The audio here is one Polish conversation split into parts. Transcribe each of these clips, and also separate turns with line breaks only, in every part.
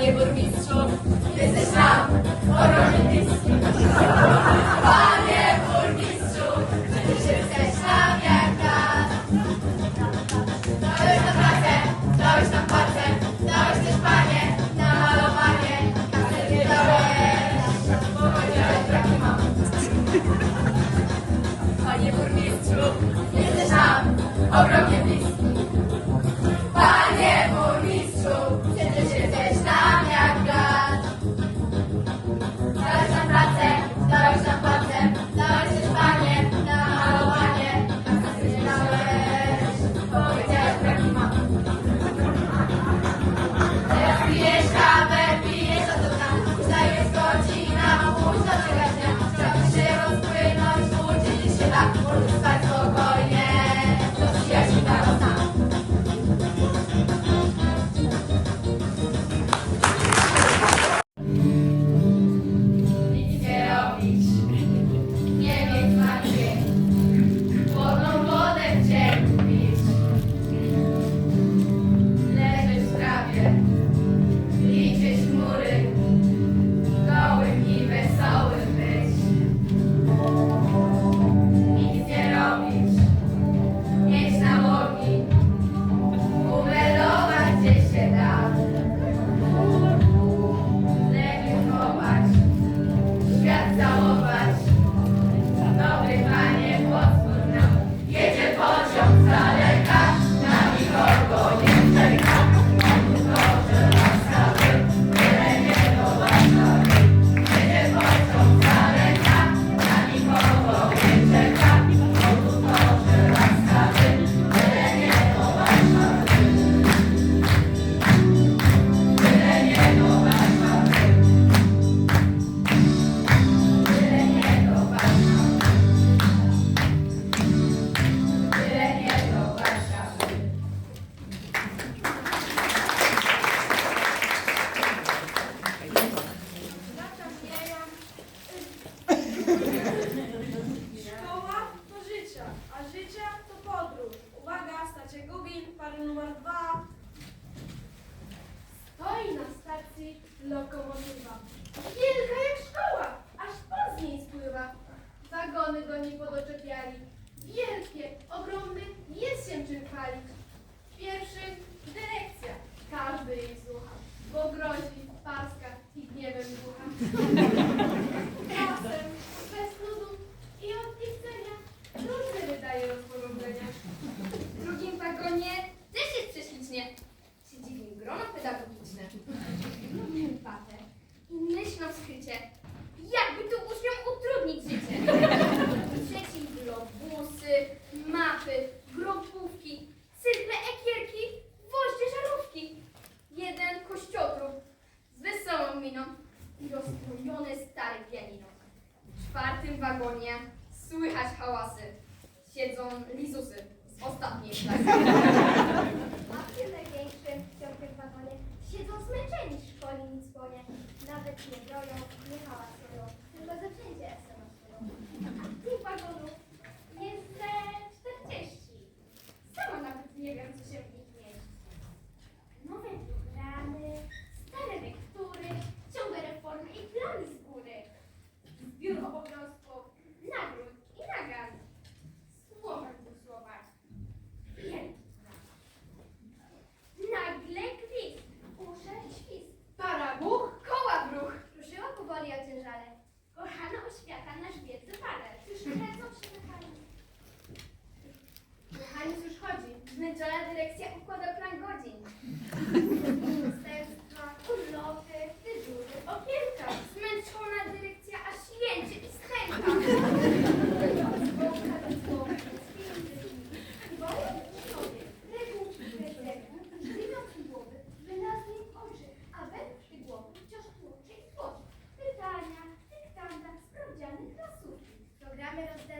Panie burmistrzu, jesteś nam oronityski. Panie burmistrzu, przecież jesteś nam jak nas. Dałeś nam pracę, dałeś nam pracę, dałeś też panie na malowanie. A ty nie dałeś, bo powiedziałeś braki mam. Panie burmistrzu, jesteś nam ogromnie bliski.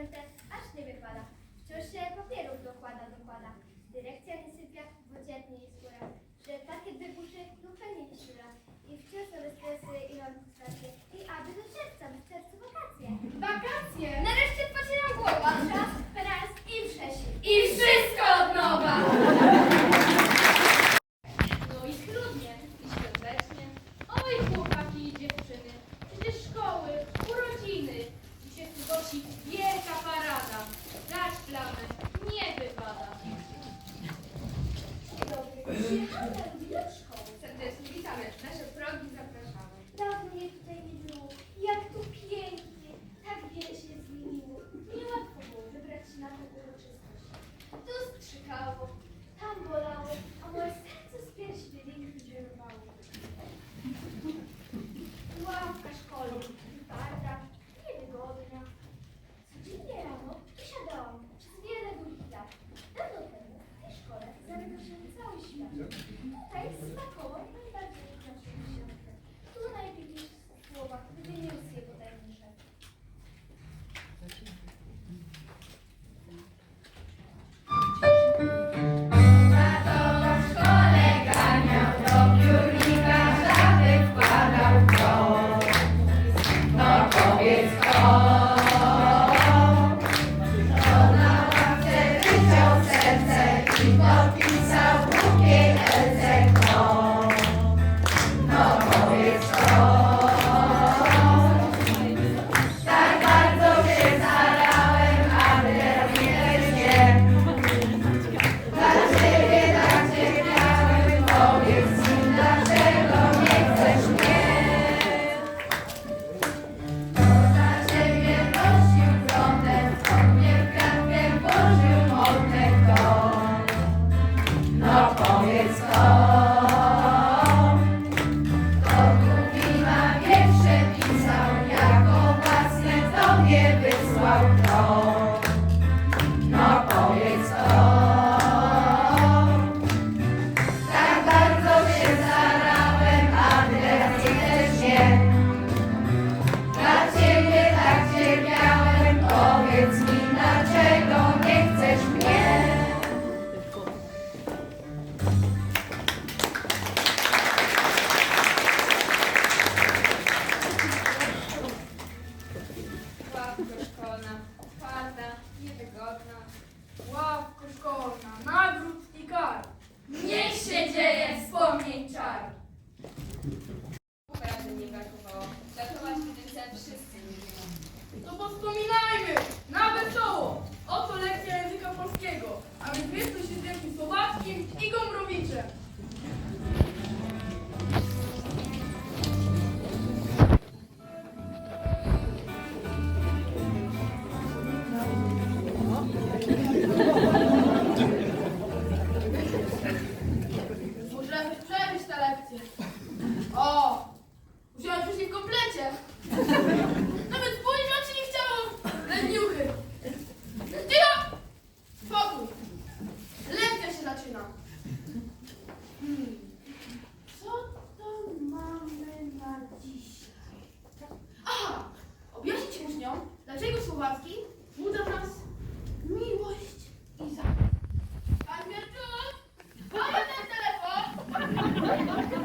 rękę, aż
nie
wypada. Wciąż się
papierów do
Thank you.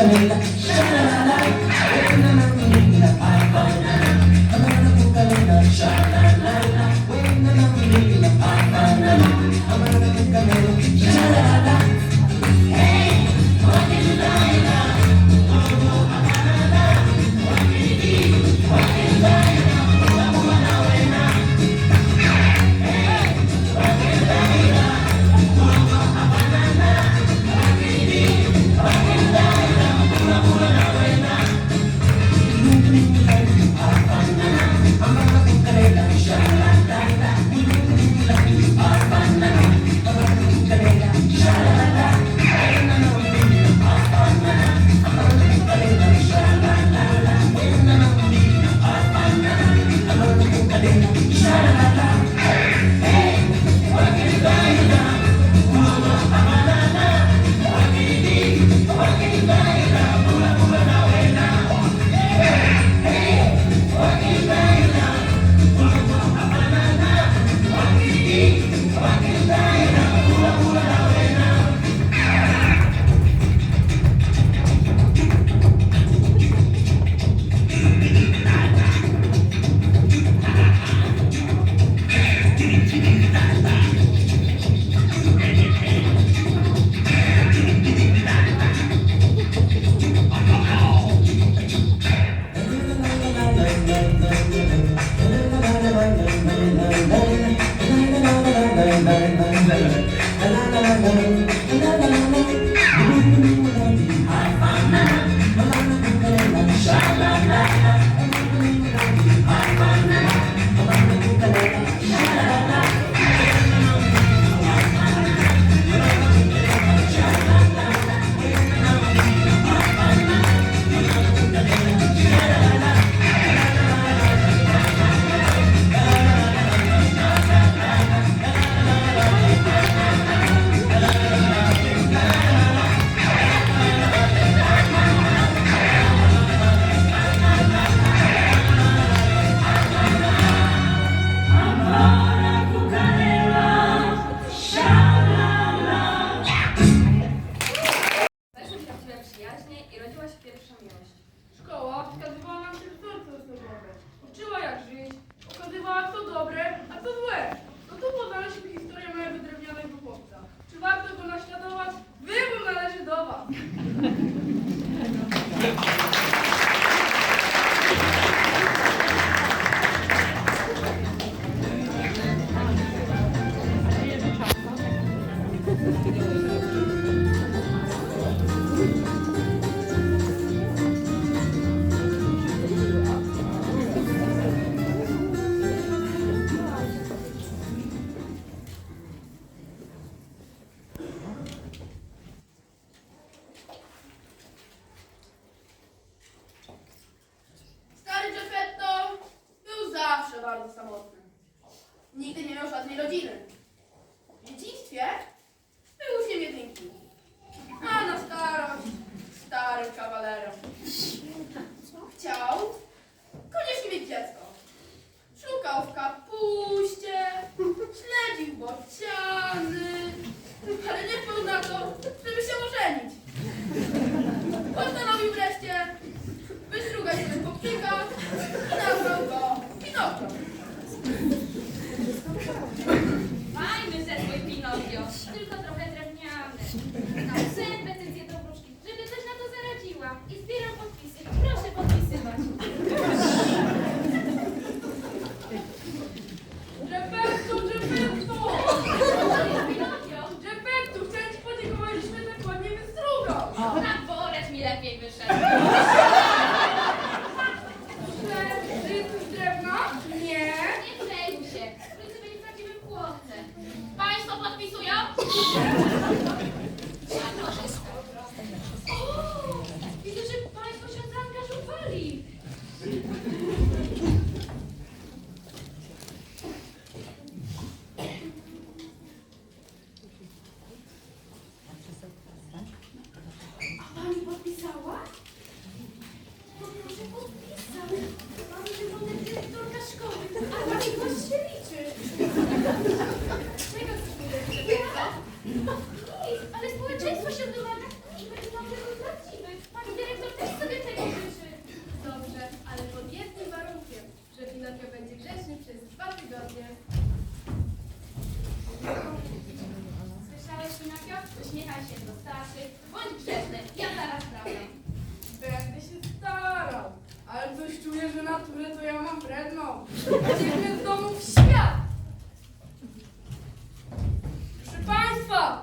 Amén.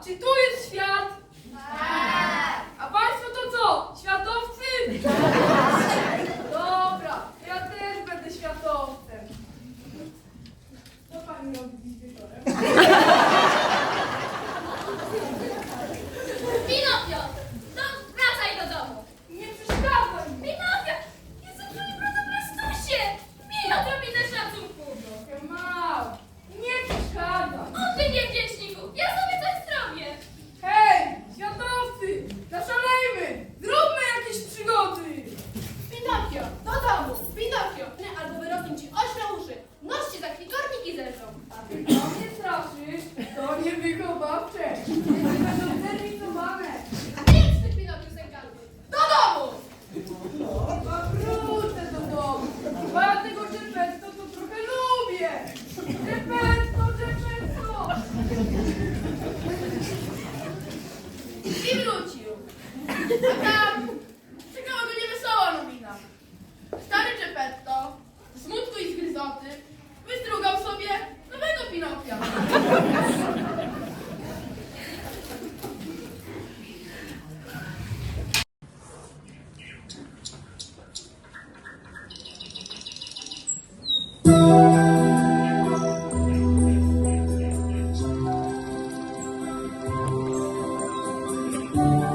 Czy
tu jest świat?
Tak.
A państwo to co? Światowcy?
you become after. Thank you.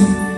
you.